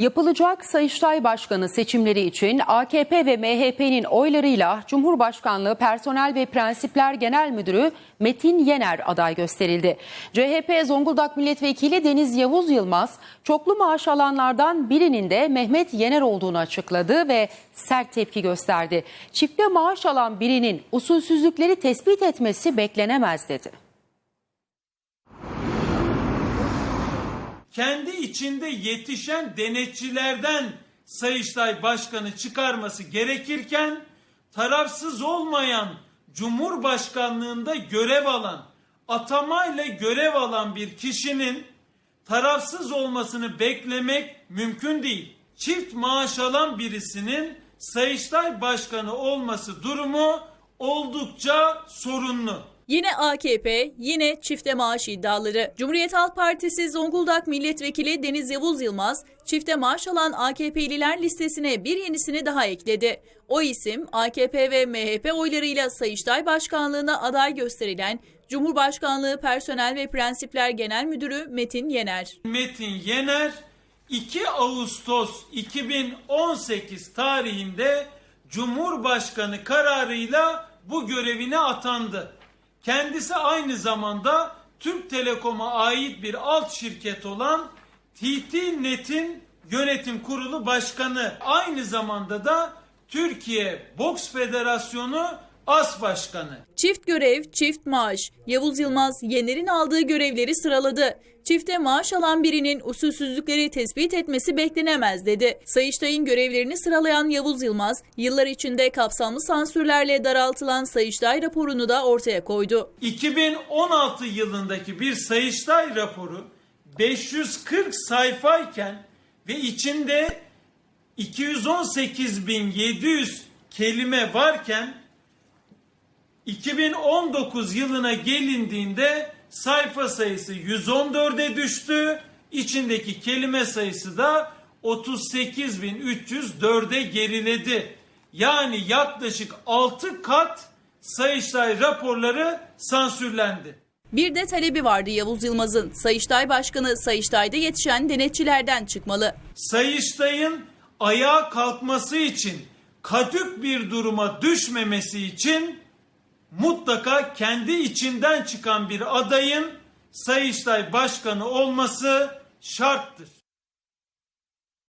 Yapılacak Sayıştay Başkanı seçimleri için AKP ve MHP'nin oylarıyla Cumhurbaşkanlığı Personel ve Prensipler Genel Müdürü Metin Yener aday gösterildi. CHP Zonguldak Milletvekili Deniz Yavuz Yılmaz, çoklu maaş alanlardan birinin de Mehmet Yener olduğunu açıkladı ve sert tepki gösterdi. Çifte maaş alan birinin usulsüzlükleri tespit etmesi beklenemez dedi. Kendi içinde yetişen denetçilerden Sayıştay Başkanı çıkarması gerekirken tarafsız olmayan Cumhurbaşkanlığında görev alan, atamayla görev alan bir kişinin tarafsız olmasını beklemek mümkün değil. Çift maaş alan birisinin Sayıştay Başkanı olması durumu oldukça sorunlu. Yine AKP, yine çifte maaş iddiaları. Cumhuriyet Halk Partisi Zonguldak Milletvekili Deniz Yavuz Yılmaz, çifte maaş alan AKP'liler listesine bir yenisini daha ekledi. O isim AKP ve MHP oylarıyla Sayıştay Başkanlığına aday gösterilen Cumhurbaşkanlığı Personel ve Prensipler Genel Müdürü Metin Yener. Metin Yener 2 Ağustos 2018 tarihinde Cumhurbaşkanı kararıyla bu görevine atandı. Kendisi aynı zamanda Türk Telekom'a ait bir alt şirket olan TT Net'in yönetim kurulu başkanı. Aynı zamanda da Türkiye Boks Federasyonu as başkanı. Çift görev, çift maaş. Yavuz Yılmaz Yener'in aldığı görevleri sıraladı. Çifte maaş alan birinin usulsüzlükleri tespit etmesi beklenemez dedi. Sayıştay'ın görevlerini sıralayan Yavuz Yılmaz, yıllar içinde kapsamlı sansürlerle daraltılan Sayıştay raporunu da ortaya koydu. 2016 yılındaki bir Sayıştay raporu 540 sayfayken ve içinde 218.700 kelime varken 2019 yılına gelindiğinde sayfa sayısı 114'e düştü. İçindeki kelime sayısı da 38.304'e geriledi. Yani yaklaşık 6 kat Sayıştay raporları sansürlendi. Bir de talebi vardı Yavuz Yılmaz'ın. Sayıştay Başkanı Sayıştay'da yetişen denetçilerden çıkmalı. Sayıştay'ın ayağa kalkması için kadük bir duruma düşmemesi için mutlaka kendi içinden çıkan bir adayın Sayıştay Başkanı olması şarttır.